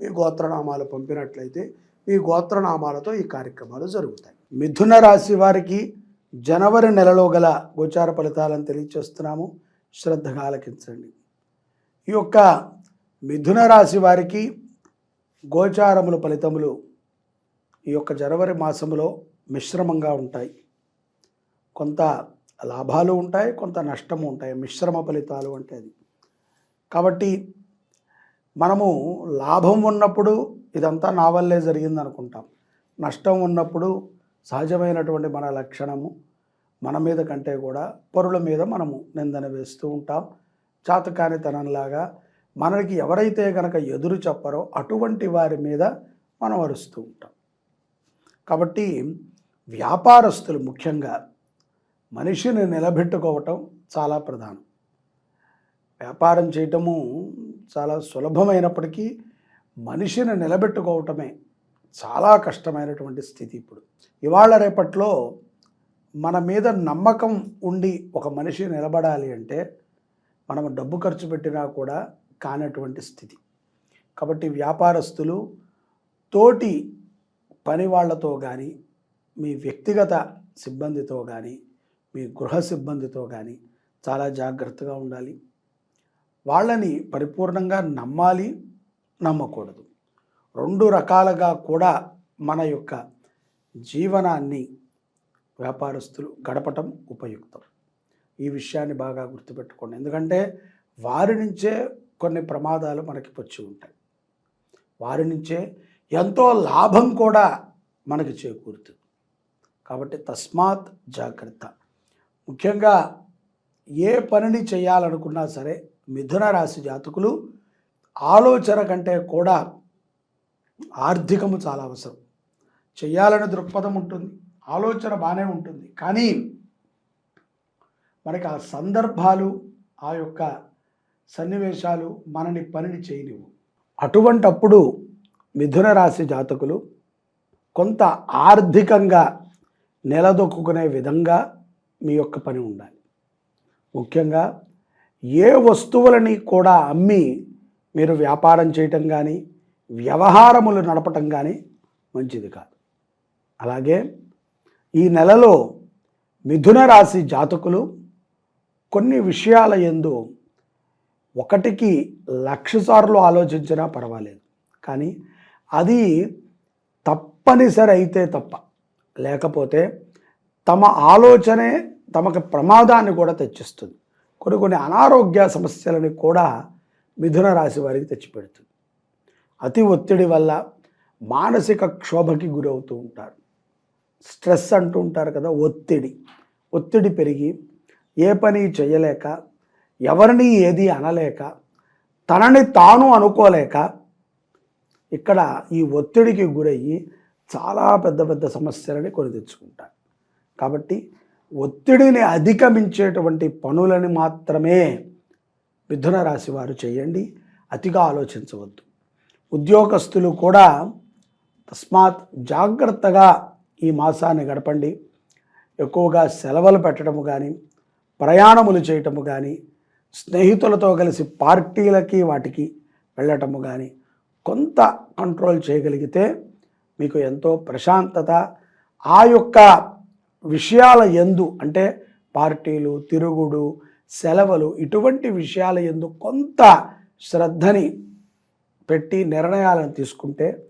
మీ గోత్రనామాలు పంపినట్లయితే మీ గోత్రనామాలతో ఈ కార్యక్రమాలు జరుగుతాయి. మిథున రాశి వారికి జనవరి నెలలో గల గోచార ఫలితాలను తెలియచేస్తున్నాము. శ్రద్ధగా ఆలకించండి. ఈ యొక్క మిథున రాశి వారికి గోచారముల ఫలితములు ఈ యొక్క జనవరి మాసములో మిశ్రమంగా ఉంటాయి. కొంత లాభాలు ఉంటాయి కొంత నష్టము ఉంటాయి. మిశ్రమ ఫలితాలు అంటే అది. కాబట్టి మనము లాభం ఉన్నప్పుడు ఇదంతా నా వల్లే జరిగింది అనుకుంటాం నష్టం ఉన్నప్పుడు సహజమైనటువంటి మన లక్షణము మన మీద కంటే కూడా పరుల మీద మనము నిందన వేస్తూ ఉంటాం. చాతకానితనంలాగా మనకి ఎవరైతే కనుక ఎదురు చెప్పరో అటువంటి వారి మీద మనం అరుస్తూ ఉంటాం. కాబట్టి వ్యాపారస్తులు ముఖ్యంగా మనిషిని నిలబెట్టుకోవటం చాలా ప్రధానం. వ్యాపారం చేయటము చాలా సులభమైనప్పటికీ మనిషిని నిలబెట్టుకోవటమే చాలా కష్టమైనటువంటి స్థితి ఇప్పుడు. ఇవాళ రేపట్లో మన మీద నమ్మకం ఉండి ఒక మనిషి నిలబడాలి అంటే మనం డబ్బు ఖర్చు పెట్టినా కూడా కానటువంటి స్థితి. కాబట్టి వ్యాపారస్తులు తోటి పని వాళ్ళతో కానీ మీ వ్యక్తిగత సిబ్బందితో కానీ మీ గృహ సిబ్బందితో కానీ చాలా జాగ్రత్తగా ఉండాలి. వాళ్ళని పరిపూర్ణంగా నమ్మాలి నమ్మకూడదు. రెండు రకాలుగా కూడా మన యొక్క జీవనాన్ని వ్యాపారస్తులు గడపటం ఉపయుక్తం. ఈ విషయాన్ని బాగా గుర్తుపెట్టుకోండి. ఎందుకంటే వారి నుంచే కొన్ని ప్రమాదాలు మనకి వచ్చి ఉంటాయి. వారి నుంచే ఎంతో లాభం కూడా మనకి చేకూరుతుంది. కాబట్టి తస్మాత్ జాగ్రత్త. ముఖ్యంగా ఏ పనిని చేయాలనుకున్నా సరే మిథున రాశి జాతకులు ఆలోచన కంటే కూడా ఆర్థికము చాలా అవసరం. చేయాలనే దృక్పథం ఉంటుంది ఆలోచన బాగానే ఉంటుంది. కానీ మనకి ఆ సందర్భాలు ఆ యొక్క సన్నివేశాలు మనని పనిని చేయనివ్వు. అటువంటప్పుడు మిథున రాశి జాతకులు కొంత ఆర్థికంగా నిలదొక్కునే విధంగా మీ యొక్క పని ఉండాలి. ముఖ్యంగా ఏ వస్తువులని కూడా అమ్మి మీరు వ్యాపారం చేయటం కానీ వ్యవహారములు నడపటం కానీ మంచిది కాదు. అలాగే ఈ నెలలో మిథున రాశి జాతకులు కొన్ని విషయాల ఎందు ఒకటికి లక్ష సార్లు ఆలోచించినా పర్వాలేదు. కానీ అది తప్పనిసరి అయితే తప్ప. లేకపోతే తమ ఆలోచనే తమకు ప్రమాదాన్ని కూడా తెచ్చిస్తుంది. కొన్ని కొన్ని అనారోగ్య సమస్యలని కూడా మిథున రాశి వారికి తెచ్చిపెడుతుంది. అతి ఒత్తిడి వల్ల మానసిక క్షోభకి గురవుతూ ఉంటారు. స్ట్రెస్ అంటూ ఉంటారు కదా ఒత్తిడి. ఒత్తిడి పెరిగి ఏ పని చేయలేక ఎవరిని ఏది అనలేక తనని తాను అనుకోలేక ఇక్కడ ఈ ఒత్తిడికి గురయ్యి చాలా పెద్ద పెద్ద సమస్యలని కొని తెచ్చుకుంటారు. కాబట్టి ఒత్తిడిని అధిగమించేటువంటి పనులని మాత్రమే మిథున రాశి వారు చేయండి. అతిగా ఆలోచించవద్దు. ఉద్యోగస్తులు కూడా తస్మాత్ జాగ్రత్తగా ఈ మాసాన్ని గడపండి. ఎక్కువగా సెలవులు పెట్టడము కానీ ప్రయాణములు చేయటము కానీ స్నేహితులతో కలిసి పార్టీలకి వాటికి వెళ్ళటము కానీ కొంత కంట్రోల్ చేయగలిగితే మీకు ఎంతో ప్రశాంతత ఆ యొక్క విషయాల ఎందు అంటే పార్టీలు తిరుగుడు సెలవులు ఇటువంటి విషయాల ఎందు కొంత శ్రద్ధని పెట్టి నిర్ణయాలను తీసుకుంటే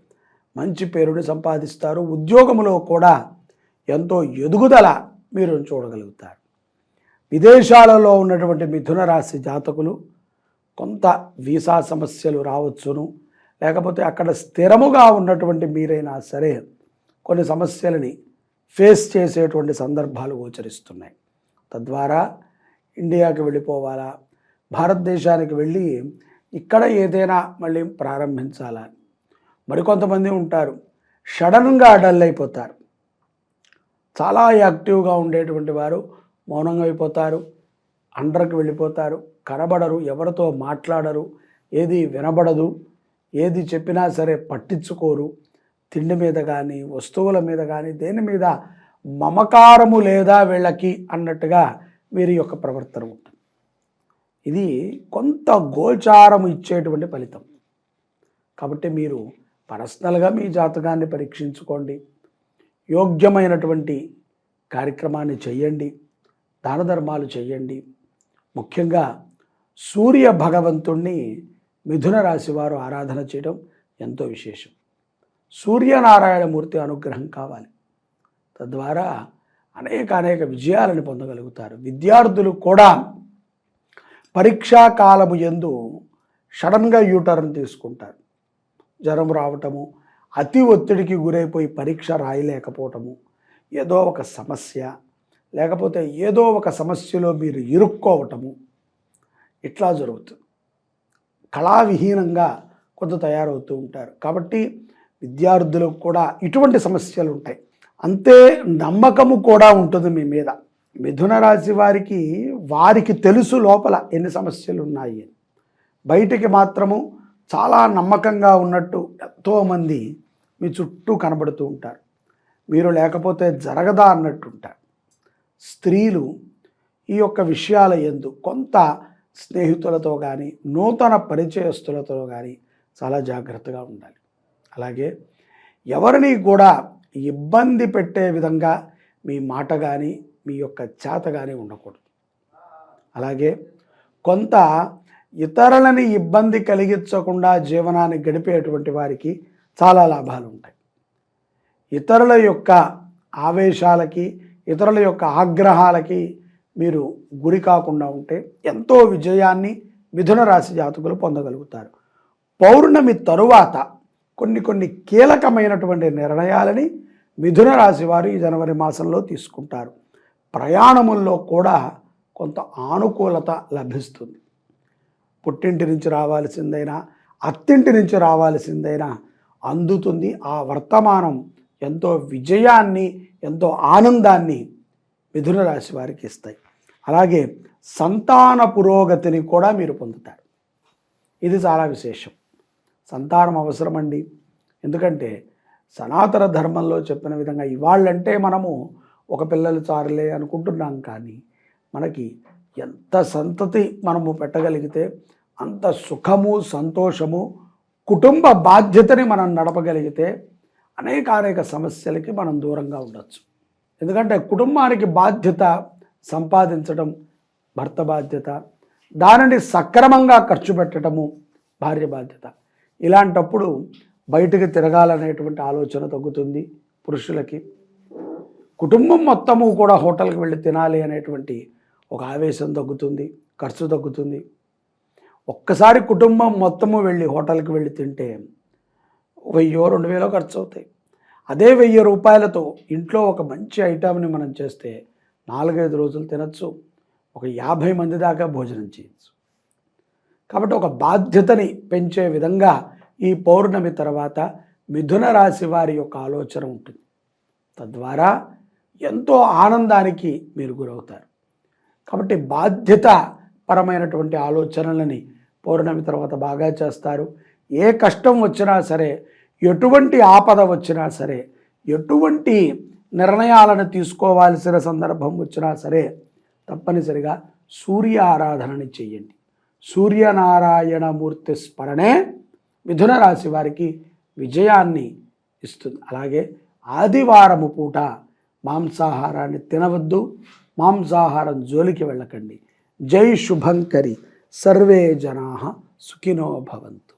మంచి పేరుని సంపాదిస్తారు. ఉద్యోగంలో కూడా ఎంతో ఎదుగుదల మీరు చూడగలుగుతారు. విదేశాలలో ఉన్నటువంటి మిథున రాశి జాతకులు కొంత వీసా సమస్యలు రావచ్చును. లేకపోతే అక్కడ స్థిరముగా ఉన్నటువంటి మీరైనా సరే కొన్ని సమస్యలని ఫేస్ చేసేటువంటి సందర్భాలు గోచరిస్తున్నాయి. తద్వారా ఇండియాకి వెళ్ళిపోవాలా? భారతదేశానికి వెళ్ళి ఇక్కడ ఏదైనా మళ్ళీ ప్రారంభించాలా? మరికొంతమంది ఉంటారు. సడన్గా డల్ అయిపోతారు చాలా యాక్టివ్గా ఉండేటువంటి వారు మౌనంగా అయిపోతారు అండర్కి వెళ్ళిపోతారు. కనబడరు. ఎవరితో మాట్లాడరు. ఏది వినబడదు. ఏది చెప్పినా సరే పట్టించుకోరు. తిండి మీద కానీ వస్తువుల మీద కానీ దేని మీద మమకారము లేదా వీళ్ళకి అన్నట్టుగా వీరి యొక్క ప్రవర్తన ఉంటుంది. ఇది కొంత గోచారము ఇచ్చేటువంటి ఫలితం. కాబట్టి మీరు పర్సనల్గా మీ జాతకాన్ని పరీక్షించుకోండి. యోగ్యమైనటువంటి కార్యక్రమాన్ని చేయండి దాన ధర్మాలు చేయండి ముఖ్యంగా సూర్య భగవంతుణ్ణి మిథున రాశి వారు ఆరాధన చేయడం ఎంతో విశేషం. సూర్యనారాయణమూర్తి అనుగ్రహం కావాలి. తద్వారా అనేక అనేక విజయాలను పొందగలుగుతారు. విద్యార్థులు కూడా పరీక్షా కాలము ఎందు సడన్గా యూటర్న్ తీసుకుంటారు. జ్వరం రావటము అతి ఒత్తిడికి గురైపోయి పరీక్ష రాయలేకపోవటము ఏదో ఒక సమస్య లేకపోతే ఏదో ఒక సమస్యలో మీరు ఇరుక్కోవటము ఇట్లా జరుగుతుంది. కళావిహీనంగా కొంత తయారవుతూ ఉంటారు. కాబట్టి విద్యార్థులకు కూడా ఇటువంటి సమస్యలు ఉంటాయి. అంతే నమ్మకము కూడా ఉంటుంది మీ మీద. మిథున రాశి వారికి వారికి తెలుసు లోపల ఎన్ని సమస్యలు ఉన్నాయి. బయటికి మాత్రము చాలా నమ్మకంగా ఉన్నట్టు ఎంతోమంది మీ చుట్టూ కనబడుతూ ఉంటారు. మీరు లేకపోతే జరగదా అన్నట్టుంటారు స్త్రీలు ఈ యొక్క విషయాల ఎందు కొంత స్నేహితులతో కానీ నూతన పరిచయస్తులతో కానీ చాలా జాగ్రత్తగా ఉండాలి. అలాగే ఎవరిని కూడా ఇబ్బంది పెట్టే విధంగా మీ మాట కానీ మీ యొక్క చేత కానీ ఉండకూడదు. అలాగే కొంత ఇతరులని ఇబ్బంది కలిగించకుండా జీవనాన్ని గడిపేటువంటి వారికి చాలా లాభాలు ఉంటాయి. ఇతరుల యొక్క ఆవేశాలకి ఇతరుల యొక్క ఆగ్రహాలకి మీరు గురి కాకుండా ఉంటే ఎంతో విజయాన్ని మిథున రాశి జాతకులు పొందగలుగుతారు. పౌర్ణమి తరువాత కొన్ని కొన్ని కీలకమైనటువంటి నిర్ణయాలని మిథున రాశి వారు ఈ జనవరి మాసంలో తీసుకుంటారు. ప్రయాణముల్లో కూడా కొంత ఆనుకూలత లభిస్తుంది. పుట్టింటి నుంచి రావాల్సిందైనా అత్తింటి నుంచి రావాల్సిందైనా అందుతుంది. ఆ వర్తమానం ఎంతో విజయాన్ని ఎంతో ఆనందాన్ని మిథున రాశి వారికి ఇస్తాయి. అలాగే సంతాన పురోగతిని కూడా మీరు పొందుతారు. ఇది చాలా విశేషం. సంతానం అవసరమండి. ఎందుకంటే సనాతన ధర్మంలో చెప్పిన విధంగా ఇవాళ్ళంటే మనము ఒక పిల్లలు చారులే అనుకుంటున్నాం కానీ మనకి ఎంత సంతతి మనము పెట్టగలిగితే అంత సుఖము సంతోషము కుటుంబ బాధ్యతని మనం నడపగలిగితే అనేక అనేక సమస్యలకి మనం దూరంగా ఉండొచ్చు. ఎందుకంటే కుటుంబానికి బాధ్యత సంపాదించడం భర్త బాధ్యత దానిని సక్రమంగా ఖర్చు పెట్టడము భార్య బాధ్యత. ఇలాంటప్పుడు బయటకు తిరగాలనేటువంటి ఆలోచన తగ్గుతుంది పురుషులకి. కుటుంబం మొత్తము కూడా హోటల్కి వెళ్ళి తినాలి అనేటువంటి ఒక ఆవేశం తగ్గుతుంది ఖర్చు తగ్గుతుంది. ఒక్కసారి కుటుంబం మొత్తము వెళ్ళి హోటల్కి వెళ్ళి తింటే వెయ్యో రెండు వేలో ఖర్చు అవుతాయి అదే వెయ్యి రూపాయలతో ఇంట్లో ఒక మంచి ఐటమ్ని మనం చేస్తే నాలుగైదు రోజులు తినచ్చు ఒక యాభై మంది దాకా భోజనం చేయొచ్చు. కాబట్టి ఒక బాధ్యతని పెంచే విధంగా ఈ పౌర్ణమి తర్వాత మిథున రాశి వారి యొక్క ఆలోచన ఉంటుంది. తద్వారా ఎంతో ఆనందానికి మీరు గురవుతారు. కాబట్టి బాధ్యత పరమైనటువంటి ఆలోచనలని పౌర్ణమి తర్వాత బాగా చేస్తారు. ఏ కష్టం వచ్చినా సరే ఎటువంటి ఆపద వచ్చినా సరే ఎటువంటి నిర్ణయాలను తీసుకోవాల్సిన సందర్భం వచ్చినా సరే తప్పనిసరిగా సూర్య ఆరాధనని చెయ్యండి సూర్యనారాయణ మూర్తి స్మరణే మిథున రాశి వారికి విజయాన్ని ఇస్తుంది. అలాగే ఆదివారము పూట మాంసాహారాన్ని తినవద్దు మాంసాహారం జోలికి వెళ్ళకండి. జై శుభంకరి. సర్వే జనా సుఖినో భవంతు.